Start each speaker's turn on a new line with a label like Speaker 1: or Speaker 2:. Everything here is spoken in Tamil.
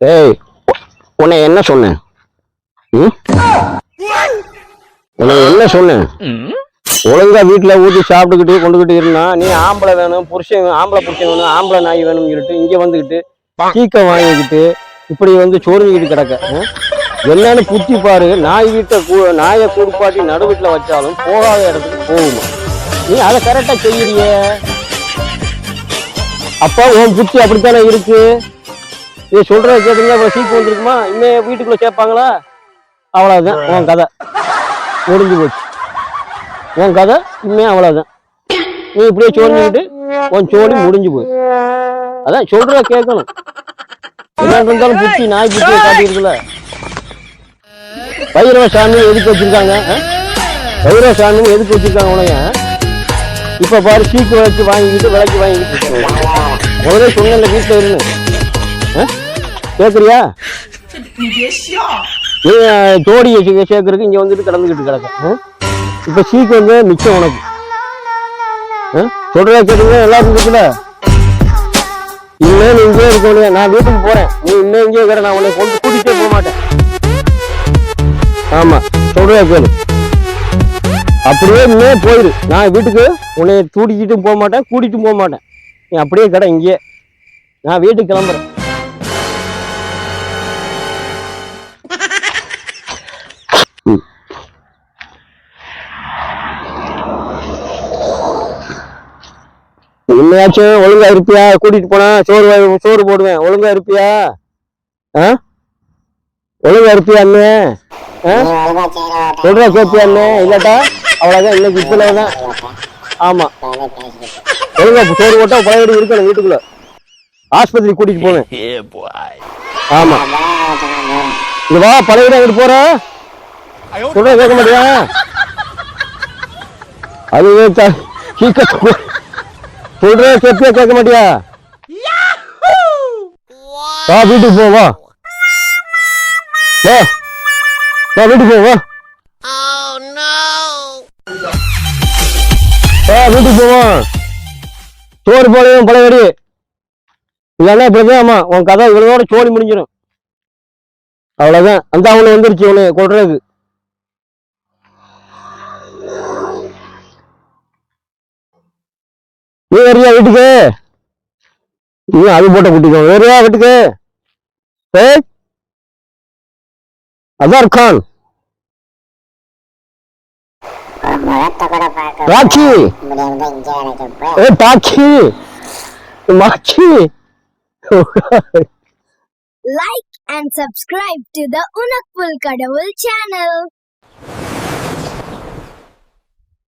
Speaker 1: ஏய் உன்னை என்ன சொன்னேன்? உன்னை என்ன சொன்னேன்? ஒழுங்கா வீட்டுல ஊத்தி சாப்பிட்டுக்கிட்டு கொண்டுகிட்டு இருந்தா நீ ஆம்பளை வேணும் புருஷன் வேணும், ஆம்பளை புருஷன் வேணும் ஆம்பளை நாய் வேணும்னு சொல்லிட்டு இங்க வந்துகிட்டு சீக்கம் வாங்கிக்கிட்டு இப்படி வந்து சோறுங்கிட்டு கிடக்க? என்னன்னு புத்தி பாரு நாய் வீட்டை கூ- நாயை கூடுப்பாட்டி நடு வீட்டுல வச்சாலும் போகாத இடத்துக்கு போகுமா? நீ அதை கரெக்டா செய்யறியே. அப்பா உன் புத்தி அப்படித்தானே இருக்கு? நீ சொல்றத கேட்டீங்க அப்புறம் சீக்கு வந்துருக்குமா? இனிமே வீட்டுக்குள்ள சேர்ப்பாங்களா அவ்வளவுதான். உன் கதை. முடிஞ்சு போச்சு. உன் கதை இனிமே அவ்வளவுதான். நீ இப்படியே சோர்ந்துக்கிட்டு உன் சோழி முடிஞ்சு போய் அதான் சொல்றத கேட்கணும். என்ன இருந்தாலும் புத்தி நாய் புத்தியை காட்டியிருக்குல்ல. பைரவ சாமி எதுக்கு வச்சிருக்காங்க? பைரவ சாமி எதுக்கு வச்சிருக்காங்க உனக்கு? இப்ப பாரு சீக்கு வச்சு வாங்கிக்கிட்டு விலைக்கு வாங்கிக்கிட்டு. முதல்ல சொன்ன வீட்டுல இருந்து? கேக்குறியா? நீ ஜோடி சேர்க்கறதுக்கு இங்க வந்துட்டு கடந்துகிட்டு கிடக்க இப்ப சீக்கு வந்து மிச்சம் உனக்கு. சொல்றதா கேட்டுங்க கேட்டீங்க எல்லாருக்கும் இருக்குல்ல இன்னும் நீ இங்கே இருக்கணும் நான் வீட்டுக்கு போறேன். நீ இன்னும் இங்கே இருக்கிற நான் உன்னை கொண்டு கூட்டிகிட்டே போக மாட்டேன். ஆமா சொல்றதா கேளு. அப்படியே இன்னே போயிரு. நான் வீட்டுக்கு உன்னை தூடிக்கிட்டும் போக மாட்டேன் கூட்டிட்டும் போக மாட்டேன். நீ அப்படியே கடை இங்கேயே. நான் வீட்டுக்கு கிளம்புறேன். இனிமையாச்சும் ஒழுங்கா இருப்பியா? கூட்டிட்டு போனா சோறு சோறு போடுவேன். ஒழுங்கா இருப்பியா? ஆ? ஒழுங்கா இருப்பியா அண்ணே? சொல்றா கேப்பியா அண்ணே? இல்லாட்டா அவ்வளவுதான். இன்னைக்கு இப்பல தான் ஆமா. ஒழுங்கா சோறு போட்டா பழையபடி இருக்கணும் வீட்டுக்குள்ள. ஆஸ்பத்திரி கூட்டிட்டு போவேன். ஆமா. இங்க வா பழையபடி அங்கிட்டு போற. சொல்ற கேட்க மாட்டியா? அதுவே த- சீக்கிரம் சொல்ற கேப்பியா கேட்க மாட்டியா? வா வீட்டுக்கு போ வா. வா. வீட்டுக்கு போ வா. வா வீட்டுக்கு போவோம் சோறு போலையும் பழையபடி இல்லைன்னா இப்படிதான் ஆமா. உன் கதை இவனோட சோழி முடிஞ்சிடும். அவ்வளவுதான். அந்த அவனை வந்துருச்சு இவனு கொடுறது நீ வரியா வீட்டுக்கு? நீ அது போட்ட குட்டிக்கோ வரியா வீட்டுக்கு? ஏய் அதான் கான்
Speaker 2: முகத்தை கூட
Speaker 1: ராட்சி ஏ
Speaker 3: like and subscribe to the Unakpul Kadavul channel.